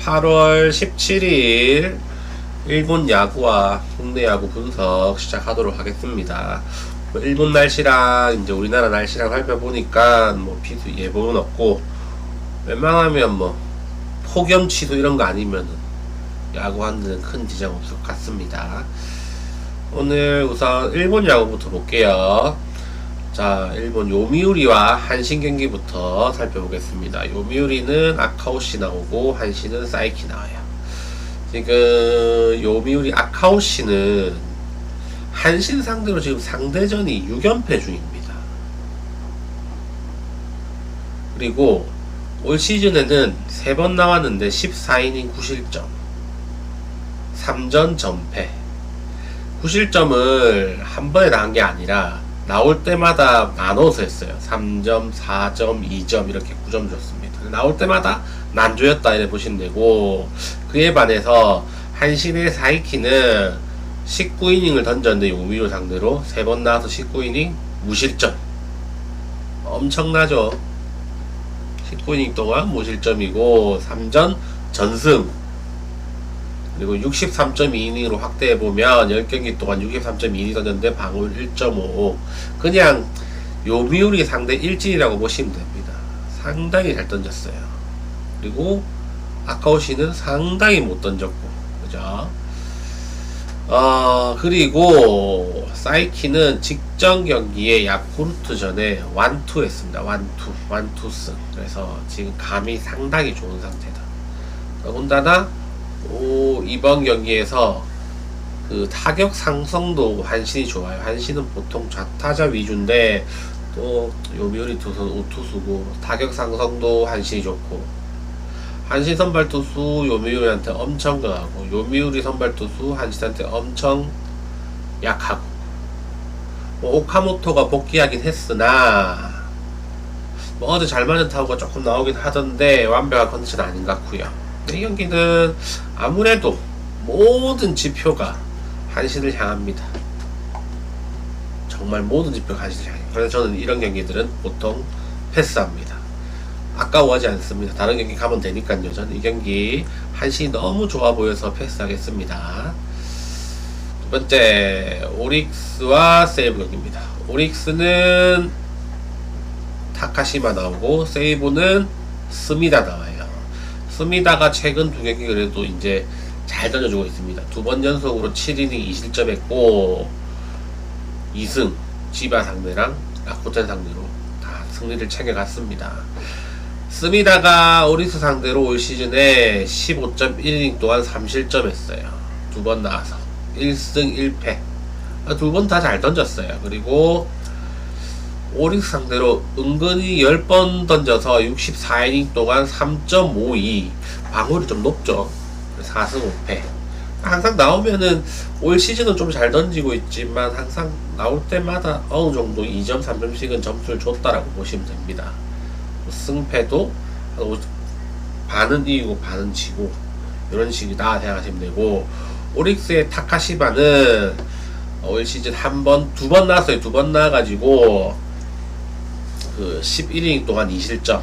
8월 17일 일본 야구와 국내 야구 분석 시작하도록 하겠습니다. 뭐 일본 날씨랑 이제 우리나라 날씨랑 살펴보니까 뭐 비수 예보는 없고 웬만하면 뭐 폭염 취소 이런 거 아니면은 야구하는 큰 지장 없을 것 같습니다. 오늘 우선 일본 야구부터 볼게요. 자, 일본 요미우리와 한신 경기부터 살펴보겠습니다. 요미우리는 아카오시 나오고 한신은 사이키 나와요. 지금 요미우리 아카오시는 한신 상대로 지금 상대전이 6연패 중입니다. 그리고 올 시즌에는 3번 나왔는데 14이닝 9실점 3전 전패 9실점을 한 번에 나온 게 아니라 나올 때마다 나눠서 했어요. 3점, 4점, 2점 이렇게 9점 줬습니다. 나올 때마다 난조였다 이래 보시면 되고 그에 반해서 한신의 사이키는 19이닝을 던졌는데 요미로 상대로 3번 나와서 19이닝 무실점 엄청나죠 19이닝 동안 무실점이고 3전 전승 그리고 63.2이닝으로 확대해보면 10경기 동안 63.2이닝 던졌는데 방울 1.5 그냥 요미우리 상대 일진이라고 보시면 됩니다. 상당히 잘 던졌어요. 그리고 아카오시는 상당히 못 던졌고 그죠? 어 그리고 사이키는 직전 경기에 야쿠르트 전에 완투 했습니다. 완투 완투승. 그래서 지금 감이 상당히 좋은 상태다. 더군다나 오, 이번 경기에서 그 타격 상성도 한신이 좋아요. 한신은 보통 좌타자 위주인데 또 요미우리 투수는 우투수고 타격 상성도 한신이 좋고 한신 선발 투수 요미우리한테 엄청 강하고 요미우리 선발 투수 한신한테 엄청 약하고 뭐 오카모토가 복귀하긴 했으나 뭐 어제 잘 맞은 타구가 조금 나오긴 하던데 완벽한 컨디션 아닌 것 같고요. 이 경기는 아무래도 모든 지표가 한신을 향합니다. 정말 모든 지표가 한신을 향해요. 그래서 저는 이런 경기들은 보통 패스합니다. 아까워하지 않습니다. 다른 경기 가면 되니까요. 저는 이 경기 한신이 너무 좋아 보여서 패스하겠습니다. 두 번째 오릭스와 세이브 경기입니다. 오릭스는 타카시마 나오고 세이브는 스미다 나와요. 스미다가 최근 두 경기 그래도 이제 잘 던져주고 있습니다. 두 번 연속으로 7이닝 2실점 했고 2승 지바 상대랑 라쿠텐 상대로 다 승리를 챙겨갔습니다. 스미다가 오리스 상대로 올 시즌에 15.1이닝 동안 3실점 했어요. 두 번 나와서 1승 1패 두 번 다 잘 던졌어요. 그리고 오릭스 상대로 은근히 10번 던져서 64이닝 동안 3.52 방울이 좀 높죠. 4승 5패. 항상 나오면은 올 시즌은 좀 잘 던지고 있지만 항상 나올 때마다 어느 정도 2점 3점씩은 점수를 줬다라고 보시면 됩니다. 승패도 한 오- 반은 이기고 반은 지고 이런 식이다 생각하시면 되고. 오릭스의 타카시바는 올 시즌 한 번, 두 번 나왔어요. 두 번 나와가지고, 그 11이닝 동안 2실점.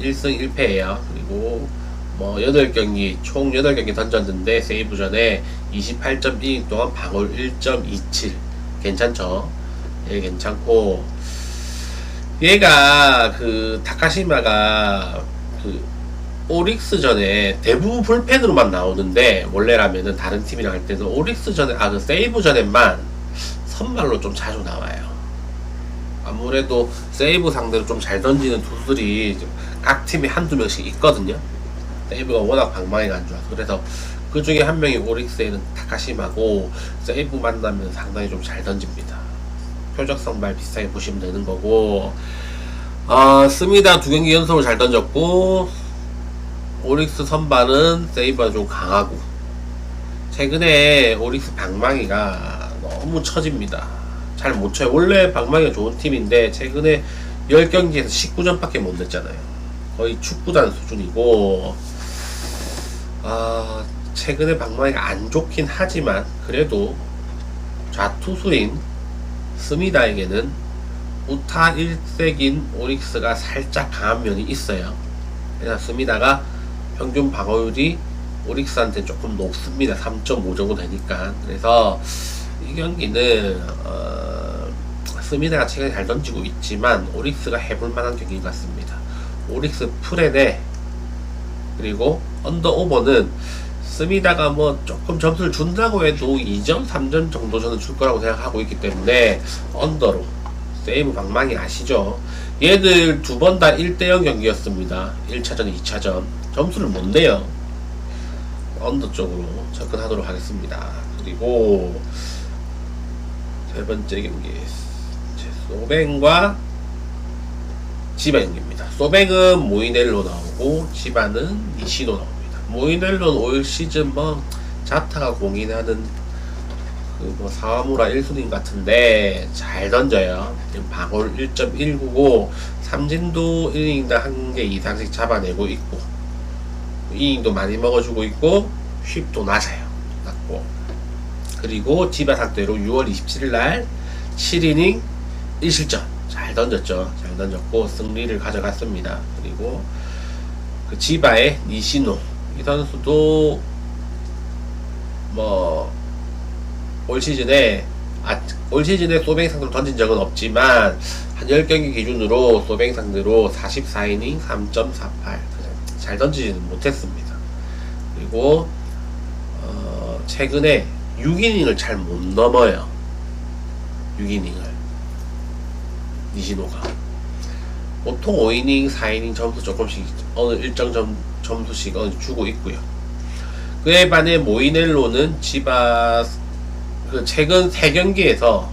1승 1패예요. 그리고 뭐 8경기 총 8경기 던졌는데 세이브 전에 28.1이닝 동안 방울 1.27 괜찮죠? 예 괜찮고. 얘가 그 타카시마가 그 오릭스 전에 대부분 불펜으로만 나오는데 원래라면은 다른 팀이랑 할 때는 오릭스 전에 아 그 세이브 전에만 선발로 좀 자주 나와요. 아무래도 세이브 상대로 좀 잘 던지는 투수들이 좀각 팀에 한두 명씩 있거든요. 세이브가 워낙 방망이가 안 좋아서 그래서 그 중에 한 명이 오릭스에는 타카시마고 세이브 만나면 상당히 좀 잘 던집니다. 표적 선발 비슷하게 보시면 되는 거고 어, 스미다 두 경기 연속으로 잘 던졌고 오릭스 선발은 세이브가 좀 강하고 최근에 오릭스 방망이가 너무 처집니다. 잘 못 쳐요. 원래 방망이가 좋은 팀인데 최근에 10경기에서 19점밖에 못 냈잖아요. 거의 축구단 수준이고 아, 최근에 방망이가 안 좋긴 하지만 그래도 좌투수인 스미다에게는 우타 1색인 오릭스가 살짝 강한 면이 있어요. 그래서 스미다가 평균 방어율이 오릭스한테 조금 높습니다. 3.5 정도 되니까. 그래서 이 경기는 어, 스미다가 최근에 잘 던지고 있지만 오릭스가 해볼 만한 경기 같습니다. 오릭스 프레네 그리고 언더 오버는 스미다가 뭐 조금 점수를 준다고 해도 2점, 3점 정도 저는 줄 거라고 생각하고 있기 때문에 언더로 세이브 방망이 아시죠? 얘들 두 번 다 1대0 경기였습니다. 1차전, 2차전. 점수를 못 내요. 언더 쪽으로 접근하도록 하겠습니다. 그리고 세 번째 경기 소뱅과 지바 경기입니다. 소뱅은 모이넬로 나오고 지바는 니시노 나옵니다. 모이넬로는 올 시즌 뭐 자타가 공인하는 그뭐 사와무라 1순위 같은데 잘 던져요. 지금 방울 1.199 삼진도 1이닝당 한 개 이상씩 잡아내고 있고 이닝도 많이 먹어주고 있고 쉽도 낮아요. 낮고 그리고 지바 상대로 6월 27일 날 7이닝 1실점 잘 던졌죠. 잘 던졌고 승리를 가져갔습니다. 그리고 그 지바의 니시노 이 선수도 뭐 올 시즌에 아, 올 시즌에 소뱅 상대로 던진 적은 없지만 한 10경기 기준으로 소뱅 상대로 44이닝 3.48 잘 던지지는 못했습니다. 그리고 어, 최근에 6이닝을 잘 못 넘어요. 6이닝을 니시노가 보통 5이닝, 4이닝 점수 조금씩 어느 일정 점, 점수씩 어느 주고 있고요. 그에 반해 모이넬로는 지바 그 최근 3경기에서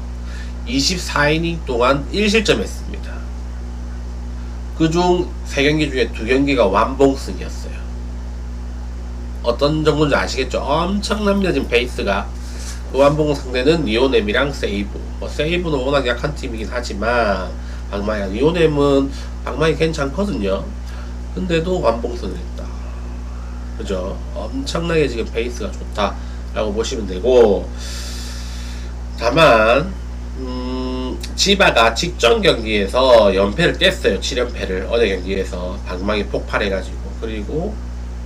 24이닝 동안 1실점했습니다. 그중 3경기 중에 2경기가 완봉승이었어요. 어떤 정도인지 아시겠죠? 엄청납니다, 지금 베이스가. 그 완봉 상대는 리오넴이랑 세이브. 뭐 세이브는 워낙 약한 팀이긴 하지만, 방망이, 리오넴은 방망이 괜찮거든요. 근데도 완봉승을 했다. 그죠? 엄청나게 지금 베이스가 좋다 라고 보시면 되고, 다만 음, 지바가 직전 경기에서 연패를 뗐어요. 7연패를 어제 경기에서 방망이 폭발해가지고 그리고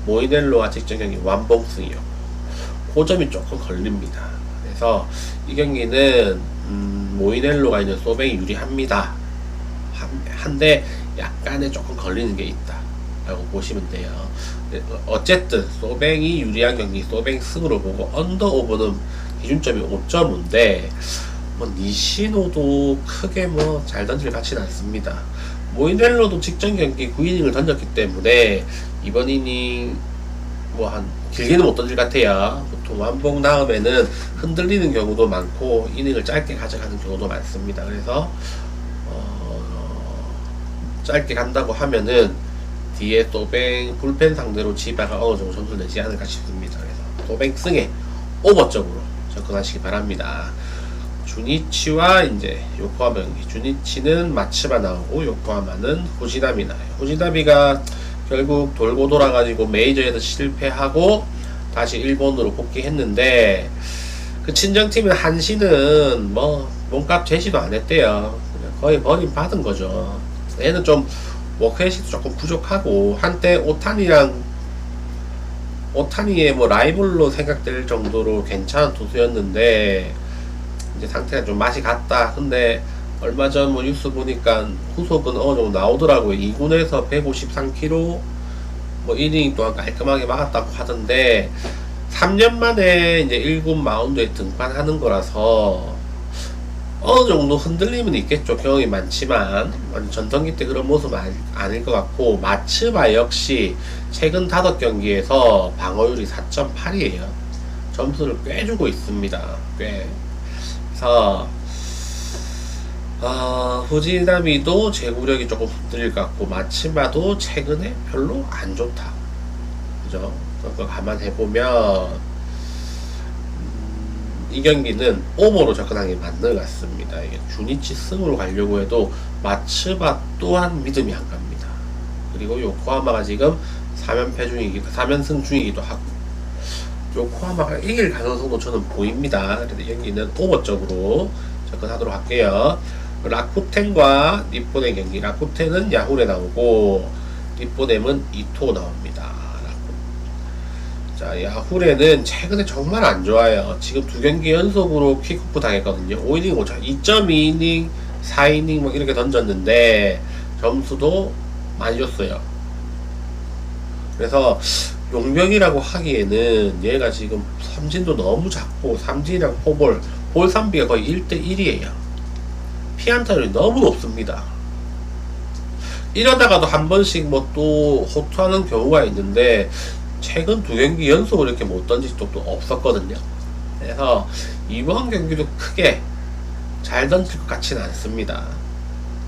모이넬로와 직전 경기 완봉승이요. 그 점이 조금 걸립니다. 그래서 이 경기는 음, 모이넬로가 있는 소뱅이 유리합니다. 한- 한데 약간의 조금 걸리는 게 있다. 라고 보시면 돼요. 어쨌든 소뱅이 유리한 경기 소뱅 승으로 보고 언더 오버는 기준점이 5.5인데 뭐 니시노도 크게 뭐 잘 던질 것 같지는 않습니다. 모이넬로도 직전 경기 9이닝을 던졌기 때문에 이번 이닝 뭐 한 길게는 못 던질 것 같아요. 보통 완봉 다음에는 흔들리는 경우도 많고 이닝을 짧게 가져가는 경우도 많습니다. 그래서 어, 짧게 간다고 하면은 뒤에 또뱅 불펜 상대로 지바가 어느 정도 점수 내지 않을까 싶습니다. 그래서 또뱅 승에 오버적으로 접근하시기 바랍니다. 주니치와 이제 요코하마 경기. 주니치는 마츠바 나오고 요코하마는 후지나미 나요. 후지나미가 결국 돌고 돌아가지고 메이저에서 실패하고 다시 일본으로 복귀했는데 그 친정팀인 한시는 뭐 몸값 제시도 안 했대요. 거의 버림 받은 거죠. 얘는 좀 워크햇이 조금 부족하고 한때 오타니랑 오타니의 뭐 라이벌로 생각될 정도로 괜찮은 투수였는데 이제 상태가 좀 맛이 갔다. 근데 얼마 전 뭐 뉴스 보니까 후속은 어느 정도 나오더라고요. 2군에서 153kg 뭐 1이닝 동안 깔끔하게 막았다고 하던데 3년 만에 이제 1군 마운드에 등판하는 거라서 어느 정도 흔들림은 있겠죠. 경험이 많지만 전성기 때 그런 모습은 아니- 아닐 것 같고 마츠바 역시 최근 다섯 경기에서 방어율이 4.8이에요. 점수를 꽤 주고 있습니다. 꽤. 그래서 어, 후지나미도 제구력이 조금 흔들릴 것 같고 마츠바도 최근에 별로 안 좋다. 그죠? 그거 감안해 보면 이 경기는 오버로 접근하는 게 맞는 것 같습니다. 이게 주니치 승으로 가려고 해도 마츠바 또한 믿음이 안 갑니다. 그리고 요코하마가 지금 3연패 중이기도 3연승 중이기도 하고 요코하마가 이길 가능성도 저는 보입니다. 그래서 이 경기는 오버 쪽으로 접근하도록 할게요. 라쿠텐과 니폰의 경기. 라쿠텐은 야후레 나오고 니폰엠은 이토 나옵니다. 자, 야후레는 최근에 정말 안 좋아요. 지금 두 경기 연속으로 킥오프 당했거든요. 5이닝 5차, 2.2이닝, 4이닝 뭐 이렇게 던졌는데 점수도 많이 줬어요. 그래서 용병이라고 하기에는 얘가 지금 삼진도 너무 작고 삼진이랑 포볼, 볼 3비가 거의 1대1이에요. 피안타율이 너무 높습니다. 이러다가도 한 번씩 뭐 또 호투하는 경우가 있는데 최근 두 경기 연속으로 이렇게 못 던진 적도 없었거든요. 그래서 이번 경기도 크게 잘 던질 것 같지는 않습니다.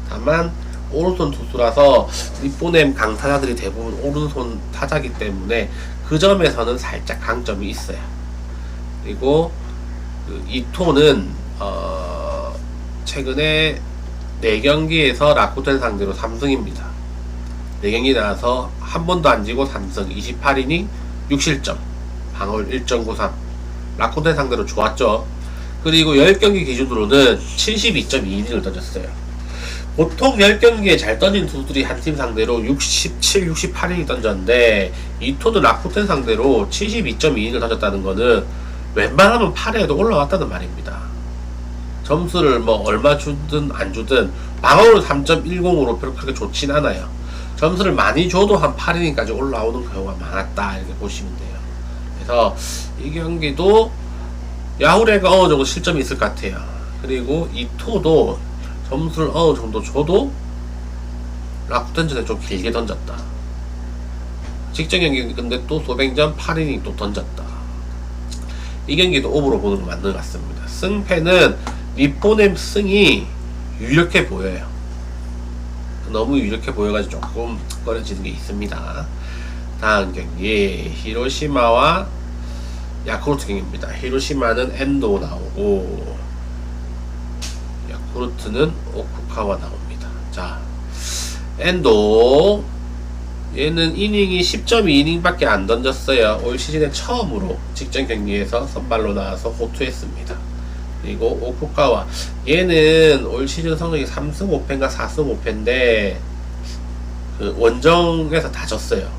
다만 오른손 투수라서 리포넴 강타자들이 대부분 오른손 타자기 때문에 그 점에서는 살짝 강점이 있어요. 그리고 그 이토는 어 최근에 4경기에서 라쿠텐 상대로 3승입니다. 4경기 나와서 한 번도 안 지고 3승 28이닝 6실점 방어율 1.93 라쿠텐 상대로 좋았죠. 그리고 10경기 기준으로는 72.2이닝을 던졌어요. 보통 10경기에 잘 던진 투수들이 한 팀 상대로 67, 68이닝 던졌는데 이토는 라쿠텐 상대로 72.2이닝을 던졌다는 거는 웬만하면 8회에도 올라왔다는 말입니다. 점수를 뭐 얼마 주든 안 주든 방어율 3.10으로 그렇게 좋진 않아요. 점수를 많이 줘도 한 8이닝까지 올라오는 경우가 많았다 이렇게 보시면 돼요. 그래서 이 경기도 야후레가 어느 정도 실점이 있을 것 같아요. 그리고 이토도 점수를 어느 정도 줘도 라쿠텐전에 좀 길게 던졌다. 직전 경기 근데 또 소뱅전 8이닝 또 던졌다. 이 경기도 오버로 보는 거 맞는 것 같습니다. 승패는 리포넴 승이 유력해 보여요. 너무 유력해 보여가지고 조금 꺼려지는 게 있습니다. 다음 경기 히로시마와 야쿠르트 경기입니다. 히로시마는 엔도 나오고 야쿠르트는 오쿠카와 나옵니다. 자, 엔도 얘는 이닝이 10.2이닝밖에 안 던졌어요. 올 시즌에 처음으로 직전 경기에서 선발로 나와서 호투했습니다. 그리고 오쿠카와 얘는 올 시즌 성적이 3승 5패인가 4승 5패인데 그 원정에서 다 졌어요.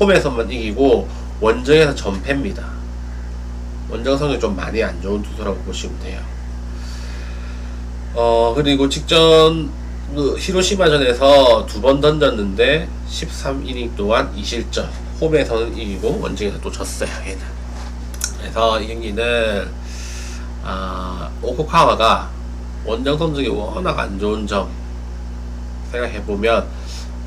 홈에서만 이기고 원정에서 전패입니다. 원정 성적이 좀 많이 안 좋은 투수라고 보시면 돼요. 어 그리고 직전 그 히로시마전에서 두 번 던졌는데 13이닝 동안 2실점 홈에서는 이기고 원정에서 또 졌어요 얘는 그래서 이 경기는 아, 오코카와가 원정 성적이 워낙 안 좋은 점 생각해보면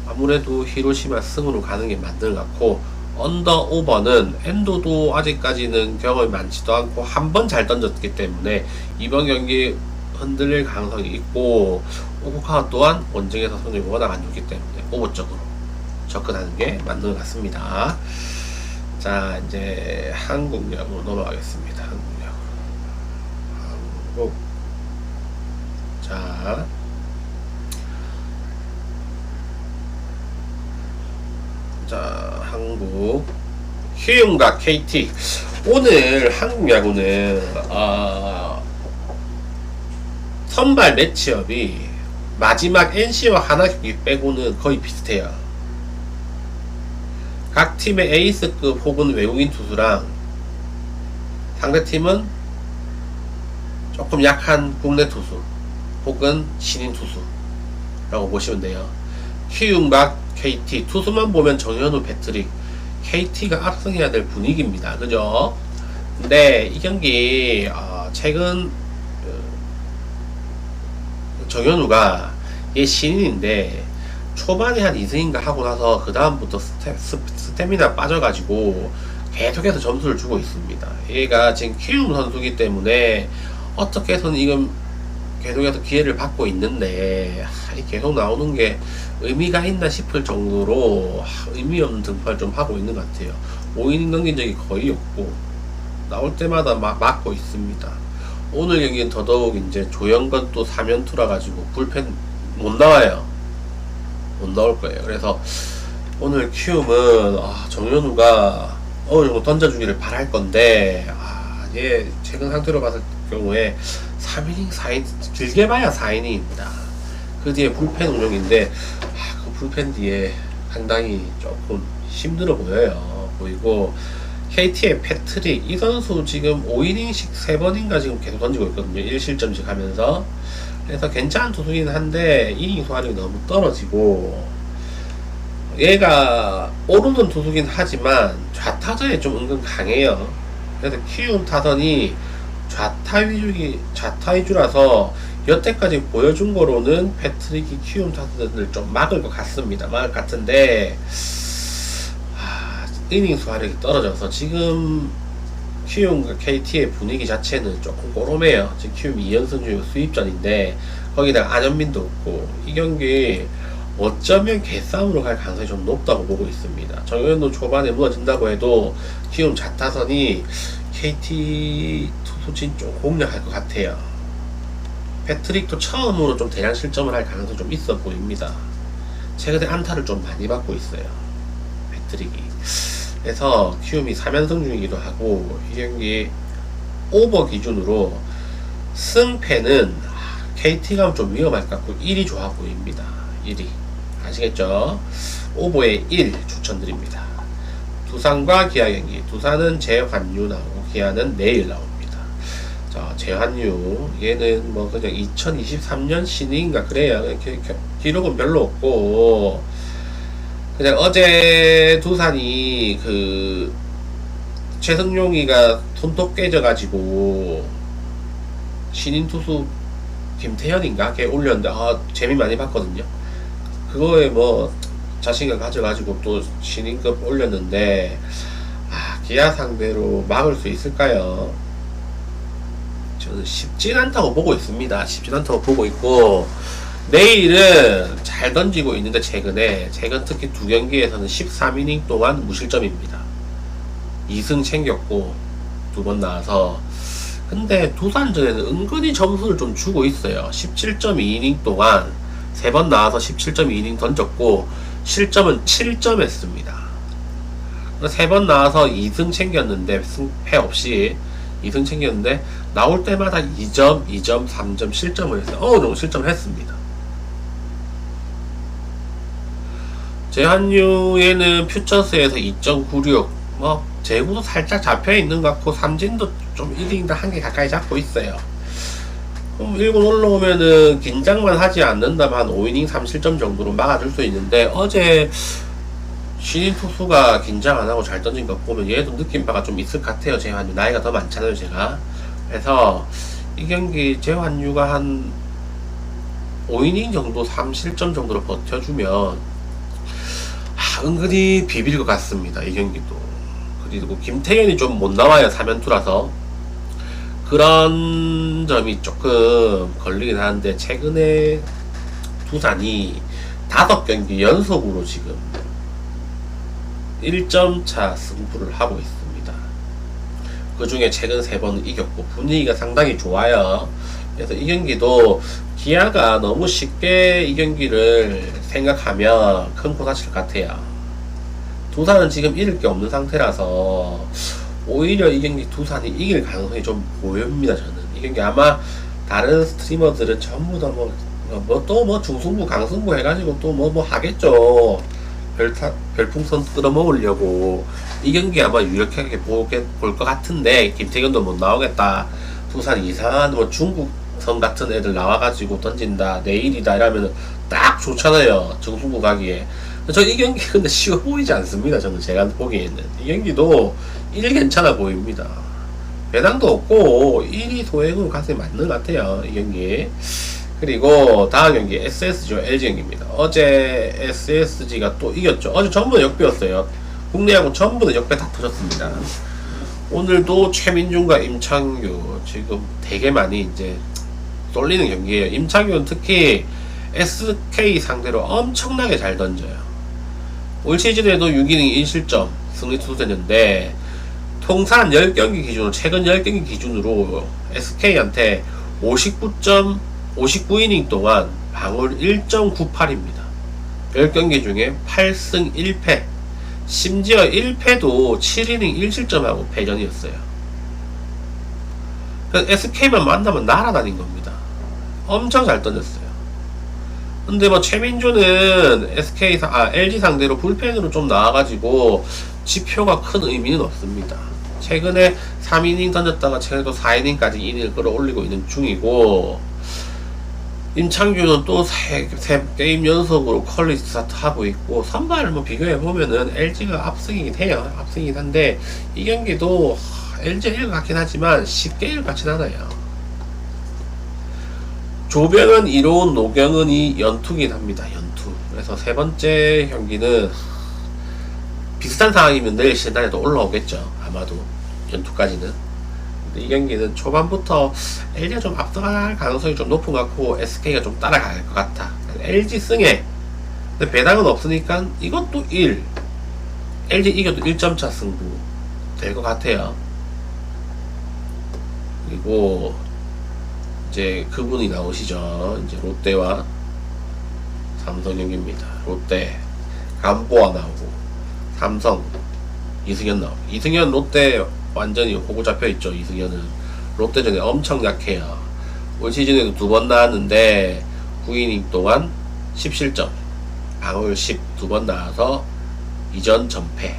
아무래도 히로시마 승으로 가는 게 맞는 것 같고 언더 오버는 엔도도 아직까지는 경험이 많지도 않고 한 번 잘 던졌기 때문에 이번 경기 흔들릴 가능성이 있고 오코카와 또한 원정에서 성적이 워낙 안 좋기 때문에 오버 쪽으로 접근하는 게 맞는 것 같습니다. 자 이제 한국 야구로 넘어가겠습니다. 야구. 한국. 자. 자, 한국. 휴용과 KT. 오늘 한국 야구는, 아, 선발 매치업이 마지막 NC와 하나 경기 빼고는 거의 비슷해요. 각 팀의 에이스급 혹은 외국인 투수랑 상대팀은 조금 약한 국내 투수 혹은 신인 투수라고 보시면 돼요. 키움박 KT 투수만 보면 정현우 패트릭 KT가 압승해야 될 분위기입니다. 그죠? 근데 이 경기 어, 최근 그 정현우가 얘 신인인데 초반에 한 2승인가 하고 나서 그 다음부터 스태, 스, 스태미나 빠져가지고 계속해서 점수를 주고 있습니다. 얘가 지금 키움 선수기 때문에 어떻게 해서는 이건 계속해서 기회를 받고 있는데 계속 나오는 게 의미가 있나 싶을 정도로 하, 의미 없는 등판을 좀 하고 있는 것 같아요. 5이닝 넘긴 적이 거의 없고 나올 때마다 막 맞고 있습니다. 오늘 경기는 더더욱 이제 조영건 또 사면투라 가지고 불펜 못 나와요. 못 나올 거예요. 그래서 오늘 키움은 아, 정현우가 어느 정도 던져주기를 바랄 건데 아, 얘 최근 상태로 봤을 경우에 3이닝, 4이닝 길게 봐야 4이닝입니다. 그 뒤에 불펜 운영인데 아, 그 불펜 뒤에 상당히 조금 힘들어 보여요. 보이고 KT의 패트릭 이 선수 지금 5이닝씩 3번인가 지금 계속 던지고 있거든요. 1실점씩 하면서 그래서 괜찮은 투수긴 한데 이닝 소화력이 너무 떨어지고 얘가 오르는 투수긴 하지만 좌타전에 좀 은근 강해요. 그래서 키움 타선이 좌타 위주기 좌타 위주라서 여태까지 보여준 거로는 패트릭이 키움 타선을 좀 막을 것 같습니다. 막을 것 같은데 아, 이닝 수 화력이 떨어져서 지금 키움과 KT의 분위기 자체는 조금 꼬롬해요. 지금 키움 2연승 중에 수입전인데 거기다가 안현민도 없고 이 경기 어쩌면 개싸움으로 갈 가능성이 좀 높다고 보고 있습니다. 정현도 초반에 무너진다고 해도 키움 자타선이 KT 투수진 좀 공략할 것 같아요. 패트릭도 처음으로 좀 대량 실점을 할 가능성이 좀 있어 보입니다. 최근에 안타를 좀 많이 받고 있어요. 패트릭이. 그래서 키움이 3연승 중이기도 하고 이 경기 오버 기준으로 승패는 KT가 좀 위험할 것 같고 1이 좋아 보입니다. 1위. 아시겠죠? 오버에 1 추천드립니다. 두산과 기아 경기. 두산은 재환유 나오고 기아는 내일 나옵니다. 자, 재환유 얘는 뭐 그냥 2023년 신인가 그래요. 기록은 별로 없고 그냥 어제 두산이 그 최승용이가 손톱 깨져가지고 신인 투수 김태현인가 걔 올렸는데 아 재미 많이 봤거든요. 그거에 뭐 자신감 가져가지고 또 신인급 올렸는데 아 기아 상대로 막을 수 있을까요? 저는 쉽진 않다고 보고 있습니다. 쉽진 않다고 보고 있고 내일은 잘 던지고 있는데 최근에 최근 특히 두 경기에서는 13이닝 동안 무실점입니다. 2승 챙겼고 두 번 나와서 근데 두산전에는 은근히 점수를 좀 주고 있어요. 17.2이닝 동안 세 번 나와서 17.2이닝 던졌고 실점은 7점 했습니다. 세 번 나와서 2승 챙겼는데 승패 없이 2승 챙겼는데 나올 때마다 2점, 2점, 3점 실점을 했어요. 어느 정도 실점을 했습니다. 제한유에는 퓨처스에서 2.96, 뭐 제구도 살짝 잡혀 있는 것 같고 삼진도 좀 1이닝당 한 개 가까이 잡고 있어요. 그럼 1군 올라오면은 긴장만 하지 않는다면 한 5이닝 3실점 정도로 막아줄 수 있는데 어제 신인 투수가 긴장 안 하고 잘 던진 거 보면 얘도 느낌 바가 좀 있을 것 같아요. 재환유 나이가 더 많잖아요, 제가. 그래서 이 경기 재환유가 한 5이닝 정도 3실점 정도로 버텨주면 아, 은근히 비빌 것 같습니다. 이 경기도. 그리고 김태현이 좀 못 나와요. 3연투라서. 그런 점이 조금 걸리긴 하는데 최근에 두산이 다섯 경기 연속으로 지금 1점 차 승부를 하고 있습니다. 그 중에 최근 세 번 이겼고 분위기가 상당히 좋아요. 그래서 이 경기도 기아가 너무 쉽게 이 경기를 생각하면 큰것 같아요. 두산은 지금 잃을 게 없는 상태라서 오히려 이 경기 두산이 이길 가능성이 좀 보입니다. 저는 이 경기 아마 다른 스트리머들은 전부 다뭐 또뭐 중승부 강승부 해가지고 또뭐뭐 하겠죠. 별타, 별풍선 끌어먹으려고 이 경기 아마 유력하게 보게 볼 것 같은데 김태균도 못 나오겠다. 두산 이상한 뭐 중국 선 같은 애들 나와가지고 던진다 내일이다 이러면 딱 좋잖아요. 정승부 가기에. 저 이 경기 근데 쉬워 보이지 않습니다. 저는 제가 보기에는 이 경기도 1 괜찮아 보입니다. 배당도 없고 1위 소액으로 가서 맞는 것 같아요. 이 경기. 그리고 다음 경기 SSG와 LG 경기입니다. 어제 SSG가 또 이겼죠. 어제 전부 다 역배였어요. 국내하고 전부 다 역배 다 터졌습니다. 오늘도 최민중과 임창규 지금 되게 많이 이제 쏠리는 경기예요. 임창규는 특히 SK 상대로 엄청나게 잘 던져요. 올 시즌에도 6이닝 1실점 승리 투수였는데 통산 10경기 기준으로 최근 10경기 기준으로 SK한테 59점 59이닝 동안 방울 1.98입니다. 10경기 중에 8승 1패 심지어 1패도 7이닝 1실점하고 패전이었어요. SK만 만나면 날아다닌 겁니다. 엄청 잘 던졌어요. 근데 뭐 최민주는 SK 상, 아 LG 상대로 불펜으로 좀 나와가지고 지표가 큰 의미는 없습니다. 최근에 3이닝 던졌다가 최근에 또 4이닝까지 이닝을 끌어올리고 있는 중이고 임창규는 또 세, 세 게임 연속으로 퀄리 스타트 하고 있고 선발을 뭐 비교해 보면은 LG가 압승이긴 해요. 압승이긴 한데 이 경기도 LG 1 같긴 하지만 쉽게 1 같진 않아요. 조병은 1호, 노경은이 연투긴 합니다. 연투. 그래서 세 번째 경기는 비슷한 상황이면 내일 신단에도 올라오겠죠. 아마도 연투까지는. 근데 이 경기는 초반부터 LG가 좀 앞서갈 가능성이 좀 높은 것 같고 SK가 좀 따라갈 것 같아. LG 승에. 배당은 없으니까 이것도 1. LG 이겨도 1점 차 승부 될 것 같아요. 그리고 이제 그분이 나오시죠. 이제 롯데와 삼성 경기입니다. 롯데 간보아 나오고 삼성 이승현 나오고 이승현 롯데 완전히 호구 잡혀 있죠. 이승현은 롯데전에 엄청 약해요. 올 시즌에도 두 번 나왔는데 9이닝 동안 10실점 방울 10두번 나와서 이전 전패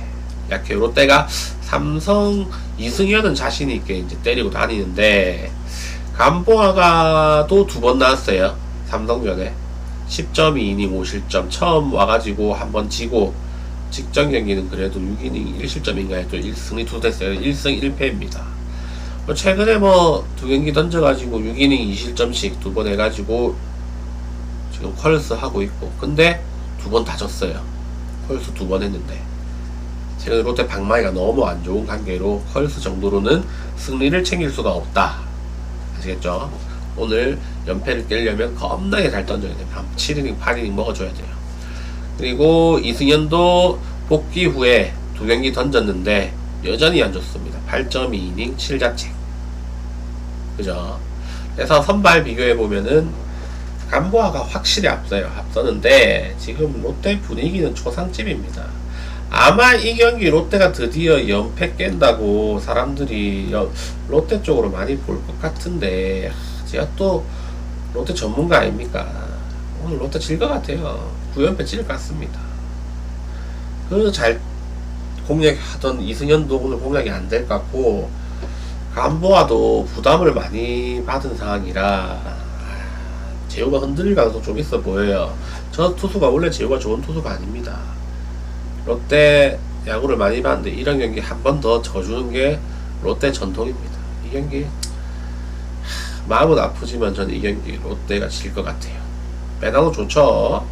약해요. 롯데가 삼성 이승현은 자신 있게 이제 때리고 다니는데 간보아가도 두 번 나왔어요. 삼성전에 10.2이닝 5실점 처음 와가지고 한 번 지고 직전 경기는 그래도 6이닝 1실점인가 해도 1승이 두 됐어요. 1승 1패입니다. 뭐 최근에 뭐 두 경기 던져가지고 6이닝 2실점씩 두 번 해가지고 지금 컬스 하고 있고 근데 두 번 다 졌어요. 컬스 두 번 했는데 최근 롯데 방망이가 너무 안 좋은 관계로 컬스 정도로는 승리를 챙길 수가 없다. 아시겠죠? 오늘 연패를 깨려면 겁나게 잘 던져야 돼요. 한 7이닝, 8이닝 먹어줘야 돼요. 그리고 이승현도 복귀 후에 두 경기 던졌는데 여전히 안 좋습니다. 8.2이닝 7자책. 그죠? 그래서 선발 비교해 보면은 간보아가 확실히 앞서요. 앞서는데 지금 롯데 분위기는 초상집입니다. 아마 이 경기 롯데가 드디어 연패 깬다고 사람들이 여- 롯데 쪽으로 많이 볼 것 같은데 하, 제가 또 롯데 전문가 아닙니까? 오늘 롯데 질 것 같아요. 9연패 질것 같습니다. 그 잘 공략하던 이승현도 오늘 공략이 안 될 것 같고 간보아도 부담을 많이 받은 상황이라 제우가 흔들릴 가능성 좀 있어 보여요. 저 투수가 원래 제우가 좋은 투수가 아닙니다. 롯데 야구를 많이 봤는데 이런 경기 한 번 더 져주는 게 롯데 전통입니다. 이 경기 하, 마음은 아프지만 저는 이 경기 롯데가 질 것 같아요. 배당도 좋죠.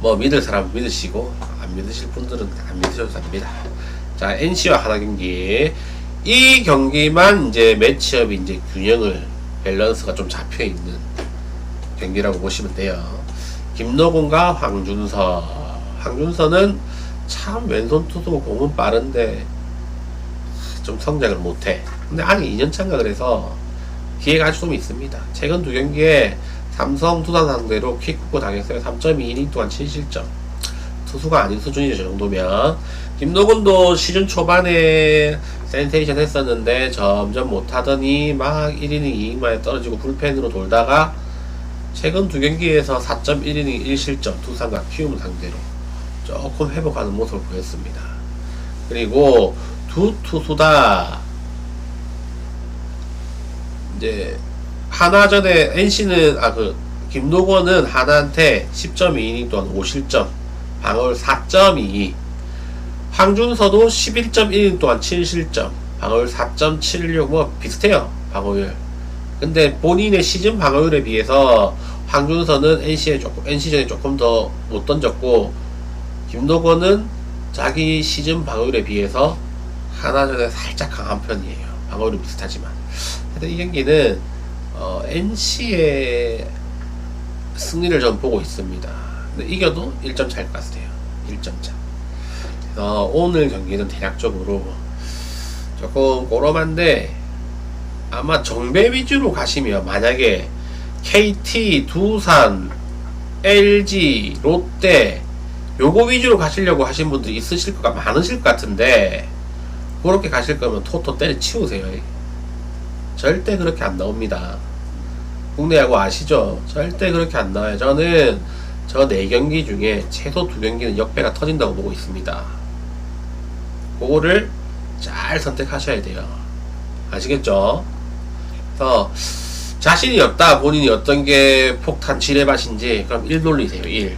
뭐 믿을 사람 믿으시고 안 믿으실 분들은 안 믿으셔도 됩니다. 자 NC와 하나 경기 이 경기만 이제 매치업이 이제 균형을 밸런스가 좀 잡혀 있는 경기라고 보시면 돼요. 김노곤과 황준서. 황준서는 참 왼손 투수고 공은 빠른데 좀 성장을 못해. 근데 아직 2년 차인가 그래서 기회가 아직 좀 있습니다. 최근 두 경기에 삼성 두산 상대로 킥북고 당했어요. 3.2이닝 동안 7실점. 투수가 아닌 수준이죠, 저 정도면. 김노근도 시즌 초반에 센세이션 했었는데 점점 못하더니 막 1이닝 2이닝 만에 떨어지고 불펜으로 돌다가 최근 두 경기에서 4.1이닝 1실점 두산과 키움 상대로 조금 회복하는 모습을 보였습니다. 그리고 두 투수다 이제 하나전에 NC는 아 그 김노건은 하나한테 10.2이닝 동안 5실점 방어율 4.22 황준서도 11.1이닝 동안 7실점 방어율 4.76 뭐 비슷해요 방어율 근데 본인의 시즌 방어율에 비해서 황준서는 NC에 조금 NC전에 조금 더 못 던졌고 김노건은 자기 시즌 방어율에 비해서 하나전에 살짝 강한 편이에요. 방어율이 비슷하지만. 근데 이 경기는 어, NC의 승리를 전 보고 있습니다. 근데 이겨도 1점 차일 것 같아요. 1점 차. 그래서 오늘 경기는 대략적으로 조금 꼬롬한데 아마 정배 위주로 가시면 만약에 KT, 두산, LG, 롯데 요거 위주로 가시려고 하신 분들이 있으실 것 많으실 것 같은데 그렇게 가실 거면 토토 때려 치우세요. 절대 그렇게 안 나옵니다. 국내 야구 아시죠? 절대 그렇게 안 나와요. 저는 저네 경기 중에 최소 두 경기는 역배가 터진다고 보고 있습니다. 그거를 잘 선택하셔야 돼요. 아시겠죠? 그래서 자신이 없다 본인이 어떤 게 폭탄 지뢰밭인지 그럼 1 돌리세요 1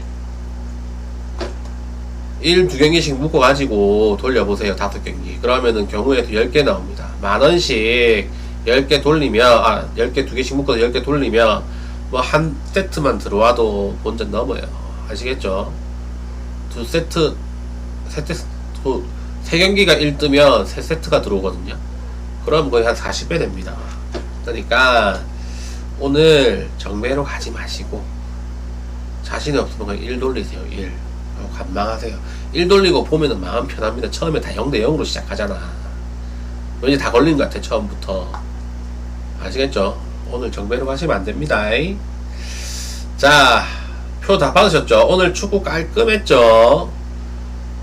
1 두 경기씩 묶어가지고 돌려보세요 다섯 경기 그러면은 경우에 수 10개 나옵니다 만원씩 10개 돌리면 아 10개 두 개씩 묶어서 10개 돌리면 뭐 한 세트만 들어와도 본전 넘어요. 아시겠죠? 두 세트 세트 두, 세 경기가 1 뜨면 세 세트가 들어오거든요. 그럼 거의 한 40배 됩니다. 그러니까 오늘 정매로 가지 마시고 자신이 없으면 그냥 1 돌리세요 1 어, 관망하세요. 1 돌리고 보면은 마음 편합니다. 처음에 다 0대 0으로 시작하잖아. 왠지 다 걸린 것 같아 처음부터 아시겠죠 오늘 정매로 가시면 안 됩니다 자 표 다 받으셨죠 오늘 축구 깔끔했죠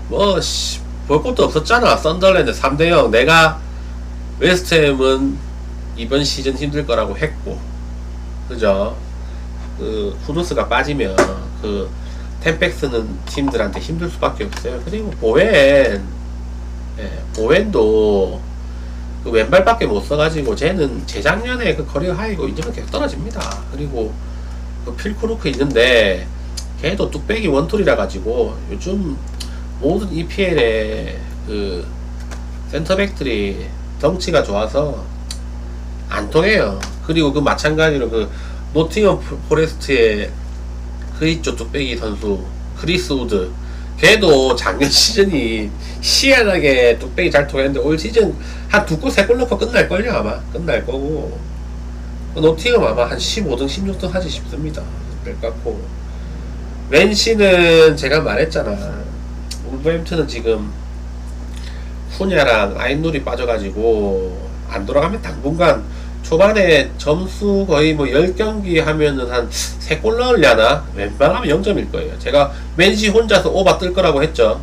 뭐, 씨, 볼 것도 없었잖아. 썬더랜드 3대0. 내가 웨스트햄은 이번 시즌 힘들 거라고 했고, 그죠? 그, 후누스가 빠지면, 그, 템팩스는 팀들한테 힘들 수밖에 없어요. 그리고 보웬, 예, 보웬도, 그 왼발밖에 못 써가지고, 쟤는 재작년에 그 커리어 하이고, 이제는 계속 떨어집니다. 그리고, 그 필크루크 있는데, 걔도 뚝배기 원툴이라 가지고, 요즘, 모든 EPL의 그 센터백들이 덩치가 좋아서 안 통해요. 그리고 그 마찬가지로 그 노팅엄 포레스트의 그 이쪽 뚝배기 선수 크리스 우드 걔도 작년 시즌이 희한하게 뚝배기 잘 통했는데 올 시즌 한 두 골 세 골 넣고 끝날걸요 아마? 끝날 거고. 노팅엄 아마 한 15등 16등 하지 싶습니다. 될것 같고. 맨시는 제가 말했잖아. 울버햄튼은 지금 후냐랑 아인룰이 빠져가지고 안 돌아가면 당분간 초반에 점수 거의 뭐 10경기 하면은 한 3골 넣으려나? 웬만하면 0점일 거예요. 제가 맨시 혼자서 오바 뜰 거라고 했죠.